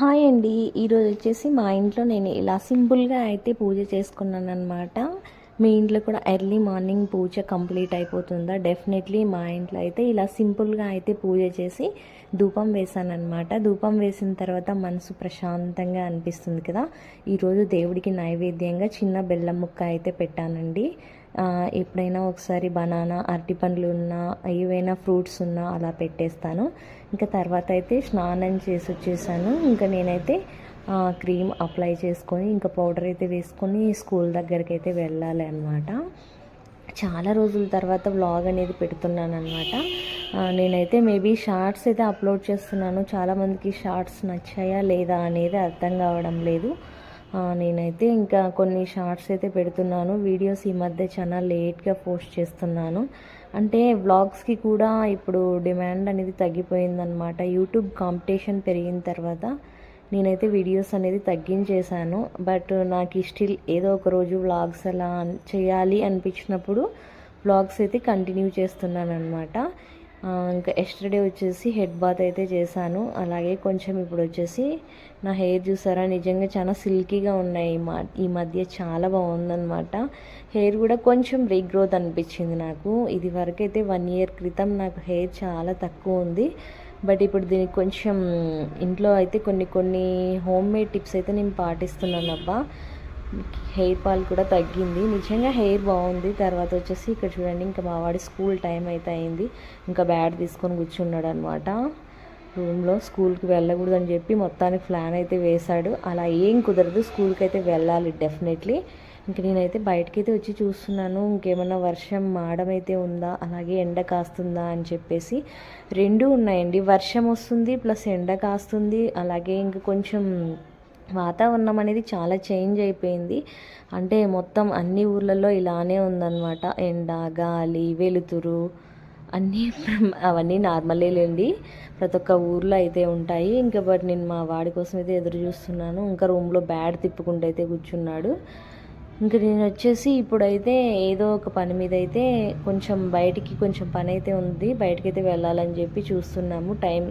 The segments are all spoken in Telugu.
హాయ్ అండి. ఈరోజు వచ్చేసి మా ఇంట్లో నేను ఇలా సింపుల్గా అయితే పూజ చేసుకున్నాను అనమాట మీ ఇంట్లో కూడా ఎర్లీ మార్నింగ్ పూజ కంప్లీట్ అయిపోతుందా? డెఫినెట్లీ మా ఇంట్లో అయితే ఇలా సింపుల్గా అయితే పూజ చేసి ధూపం వేసాను అనమాట ధూపం వేసిన తర్వాత మనసు ప్రశాంతంగా అనిపిస్తుంది కదా. ఈరోజు దేవుడికి నైవేద్యంగా చిన్న బెల్లం ముక్క అయితే పెట్టానండి. ఎప్పుడైనా ఒకసారి బనానా అరటి పండ్లు ఉన్నా ఏవైనా ఫ్రూట్స్ ఉన్నా అలా పెట్టేస్తాను. ఇంకా తర్వాత అయితే స్నానం చేసి వచ్చేసాను. ఇంకా నేనైతే క్రీమ్ అప్లై చేసుకొని ఇంకా పౌడర్ అయితే వేసుకొని స్కూల్ దగ్గరికి అయితే వెళ్ళాలి అనమాట చాలా రోజుల తర్వాత వ్లాగ్ అనేది పెడుతున్నాను అనమాట నేనైతే మేబీ షార్ట్స్ అయితే అప్లోడ్ చేస్తున్నాను. చాలామందికి షార్ట్స్ నచ్చాయా లేదా అనేది అర్థం కావడం లేదు. నేనైతే ఇంకా కొన్ని షార్ట్స్ అయితే పెడుతున్నాను. వీడియోస్ ఈ మధ్య చాలా లేట్గా పోస్ట్ చేస్తున్నాను. అంటే వ్లాగ్స్కి కూడా ఇప్పుడు డిమాండ్ అనేది తగ్గిపోయిందనమాట యూట్యూబ్ కాంపిటీషన్ పెరిగిన తర్వాత నేనైతే వీడియోస్ అనేది తగ్గించేశాను. బట్ నాకు స్టిల్ ఏదో ఒక రోజు వ్లాగ్స్ అలా చేయాలి అనిపించినప్పుడు వ్లాగ్స్ అయితే కంటిన్యూ చేస్తున్నాను అనమాట ఇంకా ఎస్టర్డే వచ్చేసి హెడ్ బాత్ అయితే చేశాను. అలాగే కొంచెం ఇప్పుడు వచ్చేసి నా హెయిర్ చూసారా? నిజంగా చాలా సిల్కీగా ఉన్నాయి. ఈ మా ఈ మధ్య చాలా బాగుందనమాట హెయిర్ కూడా కొంచెం రీగ్రోత్ అనిపించింది నాకు. ఇది వరకు అయితే వన్ ఇయర్ క్రితం నాకు హెయిర్ చాలా తక్కువ ఉంది. బట్ ఇప్పుడు దీనికి కొంచెం ఇంట్లో అయితే కొన్ని కొన్ని హోమ్ మేడ్ టిప్స్ అయితే నేను పాటిస్తున్నాను అబ్బా. హెయిర్ ఫాల్ కూడా తగ్గింది. నిజంగా హెయిర్ బాగుంది. తర్వాత వచ్చేసి ఇక్కడ చూడండి ఇంకా మా వాడి స్కూల్ టైం అయితే అయింది. ఇంకా బ్యాట్ తీసుకొని కూర్చున్నాడు అనమాట రూమ్లో స్కూల్కి వెళ్ళకూడదని చెప్పి మొత్తానికి ప్లాన్ అయితే వేశాడు. అలా ఏం కుదరదు. స్కూల్కి అయితే వెళ్ళాలి డెఫినెట్లీ. ఇంక నేనైతే బయటకైతే వచ్చి చూస్తున్నాను. ఇంకేమైనా వర్షం మాడమైతే ఉందా? అలాగే ఎండ కాస్తుందా? అని చెప్పేసి రెండు ఉన్నాయండి. వర్షం వస్తుంది ప్లస్ ఎండ కాస్తుంది. అలాగే ఇంక కొంచెం వాతావరణం అనేది చాలా చేంజ్ అయిపోయింది. అంటే మొత్తం అన్ని ఊర్లలో ఇలానే ఉందన్నమాట. ఎండ గాలి వెలుతురు అన్నీ అవన్నీ నార్మలే లేండి. ప్రతి ఒక్క ఊర్లో అయితే ఉంటాయి. ఇంకా బట్ నేను మా వాడి కోసం అయితే ఎదురు చూస్తున్నాను. ఇంకా రూమ్లో బ్యాడ్ తిప్పుకుంటూ అయితే కూర్చున్నాడు. ఇంకా నేను వచ్చేసి ఇప్పుడైతే ఏదో ఒక పని మీద అయితే కొంచెం బయటికి కొంచెం పని అయితే ఉంది. బయటకైతే వెళ్ళాలని చెప్పి చూస్తున్నాము. టైం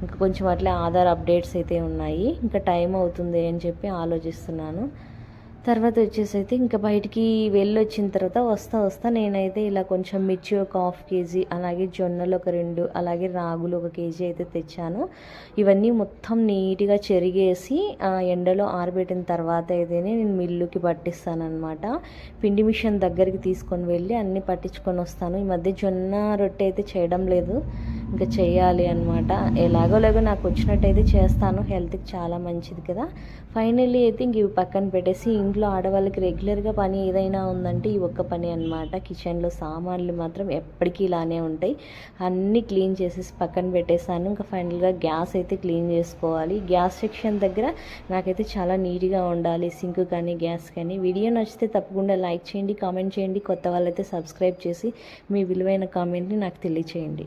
ఇంకా కొంచెం అట్లా ఆధార్ అప్డేట్స్ అయితే ఉన్నాయి. ఇంకా టైం అవుతుంది అని చెప్పి ఆలోచిస్తున్నాను. తర్వాత వచ్చేసి అయితే ఇంకా బయటికి వెళ్ళొచ్చిన తర్వాత వస్తా వస్తా నేనైతే ఇలా కొంచెం మిర్చి ఒక హాఫ్ కేజీ అలాగే జొన్నలు ఒక రెండు అలాగే రాగులు ఒక కేజీ అయితే తెచ్చాను. ఇవన్నీ మొత్తం నీట్గా చెరిగేసి ఆ, ఎండలో ఆరబెట్టిన తర్వాత అయితేనే నేను మిల్లుకి పట్టిస్తాను పిండి మిషన్ దగ్గరికి తీసుకొని వెళ్ళి అన్నీ పట్టించుకొని వస్తాను. ఈ మధ్య జొన్న రొట్టె అయితే చేయడం లేదు. ఇంకా చేయాలి అనమాట ఎలాగోలాగో నాకు వచ్చినట్టయితే చేస్తాను. హెల్త్కి చాలా మంచిది కదా. ఫైనల్లీ అయితే ఇంక ఇవి పక్కన పెట్టేసి ఇంట్లో ఆడవాళ్ళకి రెగ్యులర్గా పని ఏదైనా ఉందంటే ఈ ఒక్క పని అనమాట కిచెన్లో సామాన్లు మాత్రం ఎప్పటికీ ఇలానే ఉంటాయి. అన్నీ క్లీన్ చేసేసి పక్కన పెట్టేసాను ఇంకా ఫైనల్గా గ్యాస్ అయితే క్లీన్ చేసుకోవాలి. గ్యాస్ సెక్షన్ దగ్గర నాకైతే చాలా నీట్గా ఉండాలి. సింక్ కానీ గ్యాస్ కానీ. వీడియో నచ్చితే తప్పకుండా లైక్ చేయండి కామెంట్ చేయండి. కొత్త వాళ్ళైతే సబ్స్క్రైబ్ చేసి మీ విలువైన కామెంట్ని నాకు తెలియచేయండి.